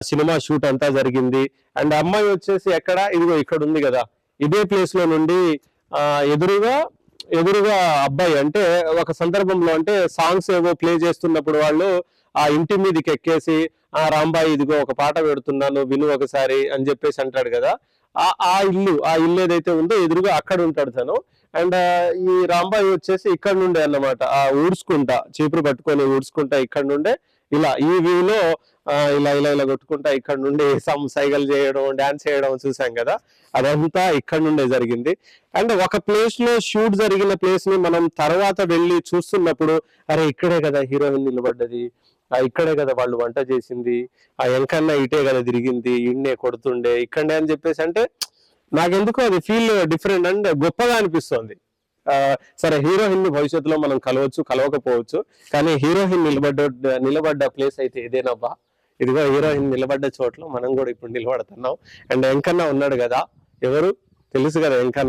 Cinema shoot అంతా జరిగింది. And అమ్మాయి వచ్చేసి ఎక్కడ? ఇదిగో ఇక్కడ ఉంది కదా. ఇదే ప్లేస్లో నుండి ఆ, ఎదురుగా ఎదురుగా అబ్బాయి అంటే ఒక సందర్భంలో అంటే సాంగ్స్ ఏవో ప్లే చేస్తున్నప్పుడు వాళ్ళు ఆ ఇంటి మీదకి ఎక్కేసి ఆ రాంబాయి ఇదిగో ఒక పాట పెడుతున్నాను విను ఒకసారి అని చెప్పేసి అంటాడు కదా. ఆ ఆ ఇల్లు ఆ ఇల్లు ఏదైతే ఉందో ఎదురుగా అక్కడ ఉంటాడు తను. అండ్ ఈ రాంబాయి వచ్చేసి ఇక్కడ నుండే అన్నమాట. ఆ ఊడ్చుకుంటా చీపురు పట్టుకొని ఊడ్చుకుంటా ఇక్కడ నుండే. ఇలా ఈ వ్యూలో ఇలా ఇలా ఇలా కొట్టుకుంటా ఇక్కడ నుండి సమ్ సైకిల్ చేయడం డాన్స్ చేయడం చూసాం కదా. అదంతా ఇక్కడ నుండే జరిగింది. అండ్ ఒక ప్లేస్లో షూట్ జరిగిన ప్లేస్ని మనం తర్వాత వెళ్ళి చూస్తున్నప్పుడు అరే ఇక్కడే కదా హీరోయిన్ నిలబడ్డది. ఇక్కడే కదా వాళ్ళు వంట చేసింది. ఆ ఎంకన్నా ఇటే కదా తిరిగింది. ఇన్నే కొడుతుండే. ఇక్కడే అని చెప్పేసి అంటే నాకెందుకో అది ఫీల్ డిఫరెంట్ అండ్ గొప్పగా అనిపిస్తుంది. ఆ, సరే హీరోయిన్ భవిష్యత్తులో మనం కలవచ్చు కలవకపోవచ్చు. కానీ హీరోయిన్ నిలబడ్డ నిలబడ్డ ప్లేస్ అయితే ఇదేనబ్బా ఇదిగో హీరోయిన్ నిలబడ్డ చోట్ల మనం కూడా ఇప్పుడు నిలబడుతున్నాం. అండ్ వెంకన్న ఉన్నాడు కదా. ఎవరు? తెలుసు కదా వెంకన్న.